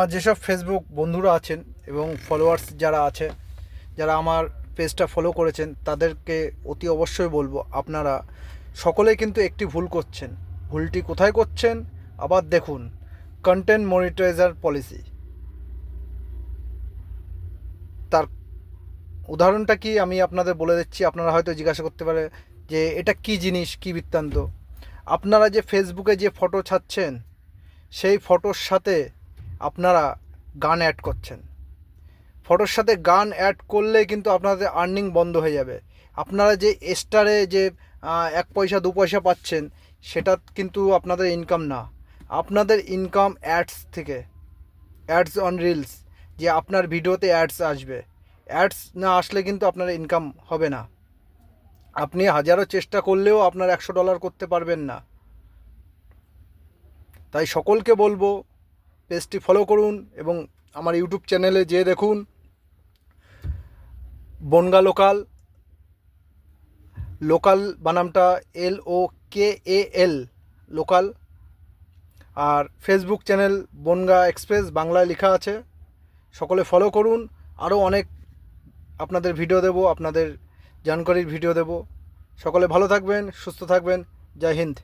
আমার যেসব ফেসবুক বন্ধুরা আছেন এবং ফলোয়ার্স যারা আছে, যারা আমার পেজটা ফলো করেছেন, তাদেরকে অতি অবশ্যই বলব, আপনারা সকলেই কিন্তু একটি ভুল করছেন। ভুলটি কোথায় করছেন? আবার দেখুন কন্টেন্ট মনিটাইজার পলিসি তার উদাহরণটা কি আমি আপনাদের বলে দিচ্ছি, আপনারা হয়তো জিজ্ঞাসা করতে পারে যে, এটা কি জিনিস, কি বৃত্তান্ত? আপনারা যে ফেসবুকে যে ফটো ছাড়ছেন, সেই ফটোর সাথে আপনারা গান অ্যাড করছেন। ফটোর সাথে গান অ্যাড করলে কিন্তু আপনাদের আর্নিং বন্ধ হয়ে যাবে। আপনারা যে স্টারে যে এক পয়সা, দু পয়সা পাচ্ছেন, সেটা কিন্তু আপনাদের ইনকাম না। আপনাদের ইনকাম অ্যাডস থেকে অ্যাডস অন রিলস যে আপনার ভিডিওতে অ্যাডস আসবে। অ্যাডস না আসলে কিন্তু আপনার ইনকাম হবে না। আপনি হাজারো চেষ্টা করলেও আপনার একশো ডলার করতে পারবেন না। তাই সকলকে বলব পেজটি ফলো করুন এবং আমার ইউটিউব চ্যানেলে যেয়ে দেখুন। Bangaon local local বানামটা L O K A L local R Facebook channel Bangaon express বাংলায় লেখা আছে। সকলে ফলো করুন। আরও অনেক আপনাদের ভিডিও দেব, আপনাদের জানকারির ভিডিও দেব। সকলে ভালো থাকবেন, সুস্থ থাকবেন। জয় হিন্দ।